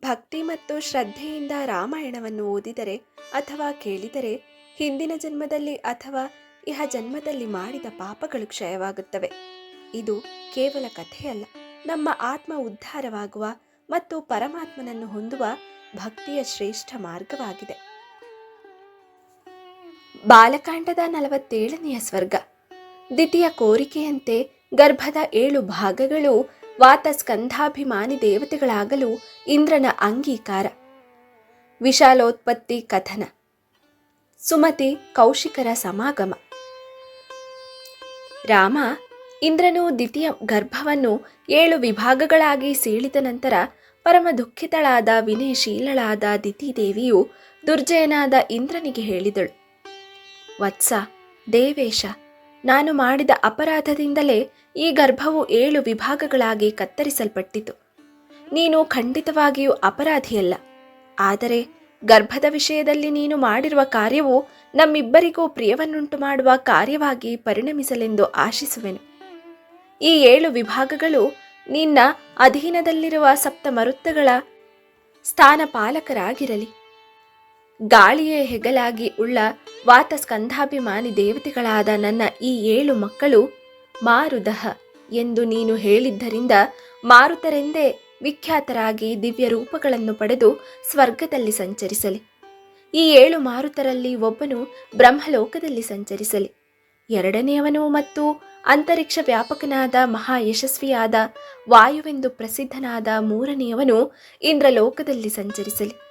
ಭಕ್ತಿ ಮತ್ತು ಶ್ರದ್ಧೆಯಿಂದ ರಾಮಾಯಣವನ್ನು ಓದಿದರೆ ಅಥವಾ ಕೇಳಿದರೆ ಹಿಂದಿನ ಜನ್ಮದಲ್ಲಿ ಅಥವಾ ಇಹ ಜನ್ಮದಲ್ಲಿ ಮಾಡಿದ ಪಾಪಗಳು ಕ್ಷಯವಾಗುತ್ತವೆ. ಇದು ಕೇವಲ ಕಥೆಯಲ್ಲ. ನಮ್ಮ ಆತ್ಮ ಉದ್ಧಾರವಾಗುವ ಮತ್ತು ಪರಮಾತ್ಮನನ್ನು ಹೊಂದುವ ಭಕ್ತಿಯ ಶ್ರೇಷ್ಠ ಮಾರ್ಗವಾಗಿದೆ. ಬಾಲಕಾಂಡದ ನಲವತ್ತೇಳನೆಯ ಸ್ವರ್ಗ. ದ್ವಿತೀಯ ಕೋರಿಕೆಯಂತೆ ಗರ್ಭದ ಏಳು ಭಾಗಗಳು ವಾತ ಸ್ಕಂಧಾಭಿಮಾನಿ ದೇವತೆಗಳಾಗಲು ಇಂದ್ರನ ಅಂಗೀಕಾರ. ವಿಶಾಲೋತ್ಪತ್ತಿ ಕಥನ. ಸುಮತಿ ಕೌಶಿಕರ ಸಮಾಗಮ. ರಾಮ ಇಂದ್ರನು ದ್ವಿತೀಯ ಗರ್ಭವನ್ನು ಏಳು ವಿಭಾಗಗಳಾಗಿ ಸೀಳಿದ ನಂತರ ಪರಮ ದುಃಖಿತಳಾದ ವಿನಯಶೀಲಳಾದ ದಿತಿದೇವಿಯು ದುರ್ಜಯನಾದ ಇಂದ್ರನಿಗೆ ಹೇಳಿದಳು. ವತ್ಸ, ದೇವೇಶ ನಾನು ಮಾಡಿದ ಅಪರಾಧದಿಂದಲೇ ಈ ಗರ್ಭವು ಏಳು ವಿಭಾಗಗಳಾಗಿ ಕತ್ತರಿಸಲ್ಪಟ್ಟಿತು. ನೀನು ಖಂಡಿತವಾಗಿಯೂ ಅಪರಾಧಿಯಲ್ಲ. ಆದರೆ ಗರ್ಭದ ವಿಷಯದಲ್ಲಿ ನೀನು ಮಾಡಿರುವ ಕಾರ್ಯವು ನಮ್ಮಿಬ್ಬರಿಗೂ ಪ್ರಿಯವನ್ನುಂಟು ಮಾಡುವ ಕಾರ್ಯವಾಗಿ ಪರಿಣಮಿಸಲೆಂದು ಆಶಿಸುವೆನು. ಈ ಏಳು ವಿಭಾಗಗಳು ನಿನ್ನ ಅಧೀನದಲ್ಲಿರುವ ಸಪ್ತ ಮರುತ್ತಗಳ ಸ್ಥಾನಪಾಲಕರಾಗಿರಲಿ. ಗಾಳಿಯೇ ಹೆಗಲಾಗಿ ಉಳ್ಳ ವಾತ ಸ್ಕಂಧಾಭಿಮಾನಿ ದೇವತೆಗಳಾದ ನನ್ನ ಈ ಏಳು ಮಕ್ಕಳು ಮಾರುದಹ ಎಂದು ನೀನು ಹೇಳಿದ್ದರಿಂದ ಮಾರುತರೆಂದೇ ವಿಖ್ಯಾತರಾಗಿ ದಿವ್ಯ ರೂಪಗಳನ್ನು ಪಡೆದು ಸ್ವರ್ಗದಲ್ಲಿ ಸಂಚರಿಸಲಿ. ಈ ಏಳು ಮಾರುತರಲ್ಲಿ ಒಬ್ಬನು ಬ್ರಹ್ಮಲೋಕದಲ್ಲಿ ಸಂಚರಿಸಲಿ. ಎರಡನೆಯವನು ಮತ್ತು ಅಂತರಿಕ್ಷ ವ್ಯಾಪಕನಾದ ಮಹಾ ಯಶಸ್ವಿಯಾದ ವಾಯುವೆಂದು ಪ್ರಸಿದ್ಧನಾದ ಮೂರನೆಯವನು ಇಂದ್ರಲೋಕದಲ್ಲಿ ಸಂಚರಿಸಲಿ.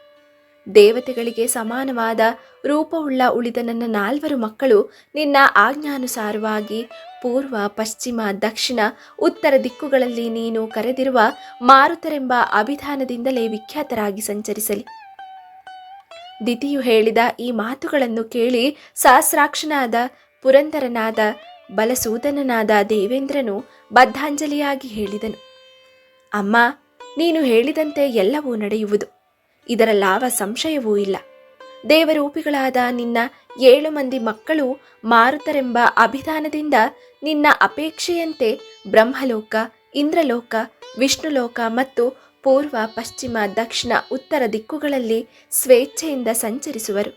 ದೇವತೆಗಳಿಗೆ ಸಮಾನವಾದ ರೂಪವುಳ್ಳ ಉಳಿದ ನನ್ನ ನಾಲ್ವರು ಮಕ್ಕಳು ನಿನ್ನ ಆಜ್ಞಾನುಸಾರವಾಗಿ ಪೂರ್ವ, ಪಶ್ಚಿಮ, ದಕ್ಷಿಣ, ಉತ್ತರ ದಿಕ್ಕುಗಳಲ್ಲಿ ನೀನು ಕರೆದಿರುವ ಮಾರುತರೆಂಬ ಅಭಿಧಾನದಿಂದಲೇ ವಿಖ್ಯಾತರಾಗಿ ಸಂಚರಿಸಲಿ. ದಿತಿಯು ಹೇಳಿದ ಈ ಮಾತುಗಳನ್ನು ಕೇಳಿ ಸಹಸ್ರಾಕ್ಷನಾದ ಪುರಂದರನಾದ ಬಲಸೂದನನಾದ ದೇವೇಂದ್ರನು ಬದ್ಧಾಂಜಲಿಯಾಗಿ ಹೇಳಿದನು. ಅಮ್ಮ, ನೀನು ಹೇಳಿದಂತೆ ಎಲ್ಲವೂ ನಡೆಯುವುದು. ಇದರಲ್ಲಾವ ಸಂಶಯವೂ ಇಲ್ಲ. ದೇವರೂಪಿಗಳಾದ ನಿನ್ನ ಏಳು ಮಂದಿ ಮಕ್ಕಳು ಮಾರುತರೆಂಬ ಅಭಿಧಾನದಿಂದ ನಿನ್ನ ಅಪೇಕ್ಷೆಯಂತೆ ಬ್ರಹ್ಮಲೋಕ, ಇಂದ್ರಲೋಕ, ವಿಷ್ಣುಲೋಕ ಮತ್ತು ಪೂರ್ವ, ಪಶ್ಚಿಮ, ದಕ್ಷಿಣ, ಉತ್ತರ ದಿಕ್ಕುಗಳಲ್ಲಿ ಸ್ವೇಚ್ಛೆಯಿಂದ ಸಂಚರಿಸುವರು.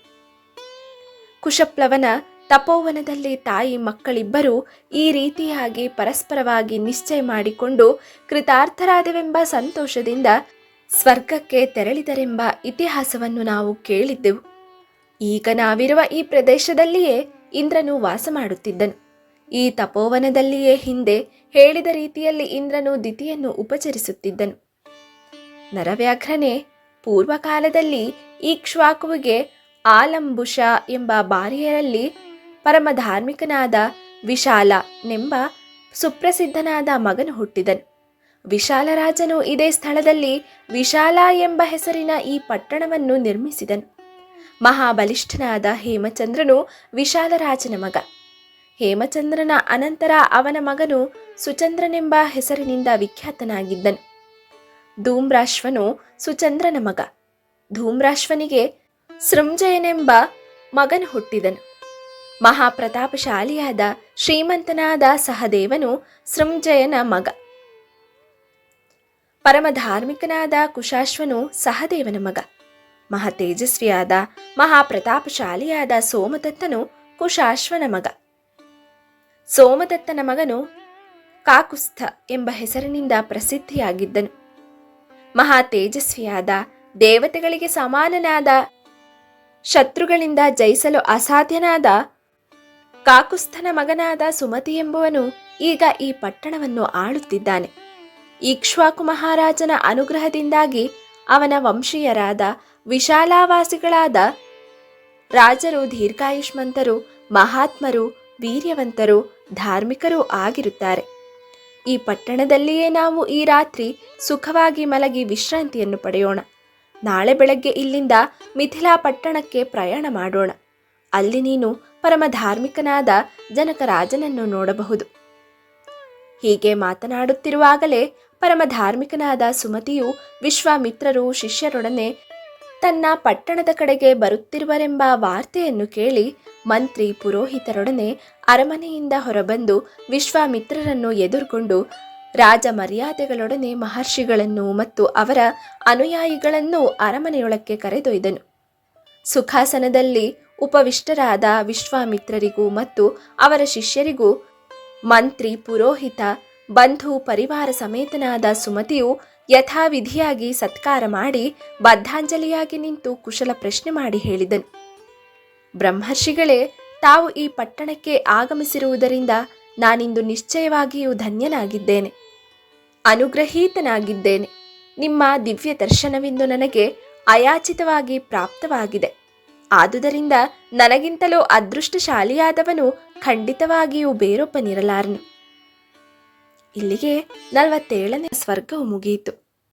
ಕುಶಪ್ಲವನ ತಪೋವನದಲ್ಲಿ ತಾಯಿ ಮಕ್ಕಳಿಬ್ಬರೂ ಈ ರೀತಿಯಾಗಿ ಪರಸ್ಪರವಾಗಿ ನಿಶ್ಚಯ ಮಾಡಿಕೊಂಡು ಕೃತಾರ್ಥರಾದವೆಂಬ ಸಂತೋಷದಿಂದ ಸ್ವರ್ಗಕ್ಕೆ ತೆರಳಿದರೆಂಬ ಇತಿಹಾಸವನ್ನು ನಾವು ಕೇಳಿದ್ದೆವು. ಈಗ ನಾವಿರುವ ಈ ಪ್ರದೇಶದಲ್ಲಿಯೇ ಇಂದ್ರನು ವಾಸ ಮಾಡುತ್ತಿದ್ದನು. ಈ ತಪೋವನದಲ್ಲಿಯೇ ಹಿಂದೆ ಹೇಳಿದ ರೀತಿಯಲ್ಲಿ ಇಂದ್ರನು ದಿತಿಯನ್ನು ಉಪಚರಿಸುತ್ತಿದ್ದನು. ನರವ್ಯಾಘ್ರನೇ, ಪೂರ್ವಕಾಲದಲ್ಲಿ ಈ ಕ್ಷ್ವಾಕುವಿಗೆ ಆಲಂಬುಷ ಎಂಬ ಬಾರಿಯರಲ್ಲಿ ಪರಮಧಾರ್ಮಿಕನಾದ ವಿಶಾಲ ನೆಂಬ ಸುಪ್ರಸಿದ್ಧನಾದ ಮಗನು ಹುಟ್ಟಿದನು. ವಿಶಾಲರಾಜನು ಇದೇ ಸ್ಥಳದಲ್ಲಿ ವಿಶಾಲ ಎಂಬ ಹೆಸರಿನ ಈ ಪಟ್ಟಣವನ್ನು ನಿರ್ಮಿಸಿದನು. ಮಹಾಬಲಿಷ್ಠನಾದ ಹೇಮಚಂದ್ರನು ವಿಶಾಲರಾಜನ ಮಗ. ಹೇಮಚಂದ್ರನ ಅನಂತರ ಅವನ ಮಗನು ಸುಚಂದ್ರನೆಂಬ ಹೆಸರಿನಿಂದ ವಿಖ್ಯಾತನಾಗಿದ್ದನು. ಧೂಮ್ರಾಶ್ವನು ಸುಚಂದ್ರನ ಮಗ. ಧೂಮ್ರಾಶ್ವನಿಗೆ ಸೃಂಜಯನೆಂಬ ಮಗನು ಹುಟ್ಟಿದನು. ಮಹಾಪ್ರತಾಪಶಾಲಿಯಾದ ಶ್ರೀಮಂತನಾದ ಸಹದೇವನು ಸೃಂಜಯನ ಮಗ. ಪರಮ ಧಾರ್ಮಿಕನಾದ ಕುಶಾಶ್ವನು ಸಹದೇವನ ಮಗ. ಮಹಾ ತೇಜಸ್ವಿಯಾದ ಮಹಾಪ್ರತಾಪಶಾಲಿಯಾದ ಸೋಮದತ್ತನು ಕುಶಾಶ್ವನ ಮಗ. ಸೋಮದತ್ತನ ಮಗನು ಕಾಕುಸ್ಥ ಎಂಬ ಹೆಸರಿನಿಂದ ಪ್ರಸಿದ್ಧಿಯಾಗಿದ್ದನು. ಮಹಾ ತೇಜಸ್ವಿಯಾದ ದೇವತೆಗಳಿಗೆ ಸಮಾನನಾದ, ಶತ್ರುಗಳಿಂದ ಜಯಿಸಲು ಅಸಾಧ್ಯನಾದ ಕಾಕುಸ್ಥನ ಮಗನಾದ ಸುಮತಿ ಎಂಬುವನು ಈಗ ಈ ಪಟ್ಟಣವನ್ನು ಆಳುತ್ತಿದ್ದಾನೆ. ಇಕ್ಷ್ವಾಕು ಮಹಾರಾಜನ ಅನುಗ್ರಹದಿಂದಾಗಿ ಅವನ ವಂಶೀಯರಾದ ವಿಶಾಲಾವಾಸಿಗಳಾದ ರಾಜರು, ದೀರ್ಘಾಯುಷ್ಮಂತರು, ಮಹಾತ್ಮರು, ವೀರ್ಯವಂತರು, ಧಾರ್ಮಿಕರೂ ಆಗಿರುತ್ತಾರೆ. ಈ ಪಟ್ಟಣದಲ್ಲಿಯೇ ನಾವು ಈ ರಾತ್ರಿ ಸುಖವಾಗಿ ಮಲಗಿ ವಿಶ್ರಾಂತಿಯನ್ನು ಪಡೆಯೋಣ. ನಾಳೆ ಬೆಳಗ್ಗೆ ಇಲ್ಲಿಂದ ಮಿಥಿಲಾ ಪಟ್ಟಣಕ್ಕೆ ಪ್ರಯಾಣ ಮಾಡೋಣ. ಅಲ್ಲಿ ನೀನು ಪರಮ ಧಾರ್ಮಿಕನಾದ ಜನಕರಾಜನನ್ನು ನೋಡಬಹುದು. ಹೀಗೆ ಮಾತನಾಡುತ್ತಿರುವಾಗಲೇ ಪರಮ ಧಾರ್ಮಿಕನಾದ ಸುಮತಿಯು ವಿಶ್ವಾಮಿತ್ರರು ಶಿಷ್ಯರೊಡನೆ ತನ್ನ ಪಟ್ಟಣದ ಕಡೆಗೆ ಬರುತ್ತಿರುವರೆಂಬ ವಾರ್ತೆಯನ್ನು ಕೇಳಿ ಮಂತ್ರಿ ಪುರೋಹಿತರೊಡನೆ ಅರಮನೆಯಿಂದ ಹೊರಬಂದು ವಿಶ್ವಾಮಿತ್ರರನ್ನು ಎದುರುಗೊಂಡು ರಾಜ ಮರ್ಯಾದೆಗಳೊಡನೆ ಮಹರ್ಷಿಗಳನ್ನು ಮತ್ತು ಅವರ ಅನುಯಾಯಿಗಳನ್ನು ಅರಮನೆಯೊಳಕ್ಕೆ ಕರೆದೊಯ್ದನು. ಸುಖಾಸನದಲ್ಲಿ ಉಪವಿಷ್ಟರಾದ ವಿಶ್ವಾಮಿತ್ರರಿಗೂ ಮತ್ತು ಅವರ ಶಿಷ್ಯರಿಗೂ ಮಂತ್ರಿ ಪುರೋಹಿತ ಬಂಧು ಪರಿವಾರ ಸಮೇತನಾದ ಸುಮತಿಯು ಯಥಾವಿಧಿಯಾಗಿ ಸತ್ಕಾರ ಮಾಡಿ ಬದ್ಧಾಂಜಲಿಯಾಗಿ ನಿಂತು ಕುಶಲ ಪ್ರಶ್ನೆ ಮಾಡಿ ಹೇಳಿದನು. ಬ್ರಹ್ಮರ್ಷಿಗಳೇ, ತಾವು ಈ ಪಟ್ಟಣಕ್ಕೆ ಆಗಮಿಸಿರುವುದರಿಂದ ನಾನಿಂದು ನಿಶ್ಚಯವಾಗಿಯೂ ಧನ್ಯನಾಗಿದ್ದೇನೆ. ಅನುಗ್ರಹೀತನಾಗಿದ್ದೇನೆ. ನಿಮ್ಮ ದಿವ್ಯ ದರ್ಶನವೆಂದು ನನಗೆ ಅಯಾಚಿತವಾಗಿ ಪ್ರಾಪ್ತವಾಗಿದೆ. ಆದುದರಿಂದ ನನಗಿಂತಲೂ ಅದೃಷ್ಟಶಾಲಿಯಾದವನು ಖಂಡಿತವಾಗಿಯೂ ಬೇರೊಬ್ಬನಿರಲಾರನು. ಇಲ್ಲಿಗೆ ನಲವತ್ತೇಳನೇ ಸ್ವರ್ಗವು ಮುಗಿಯಿತು.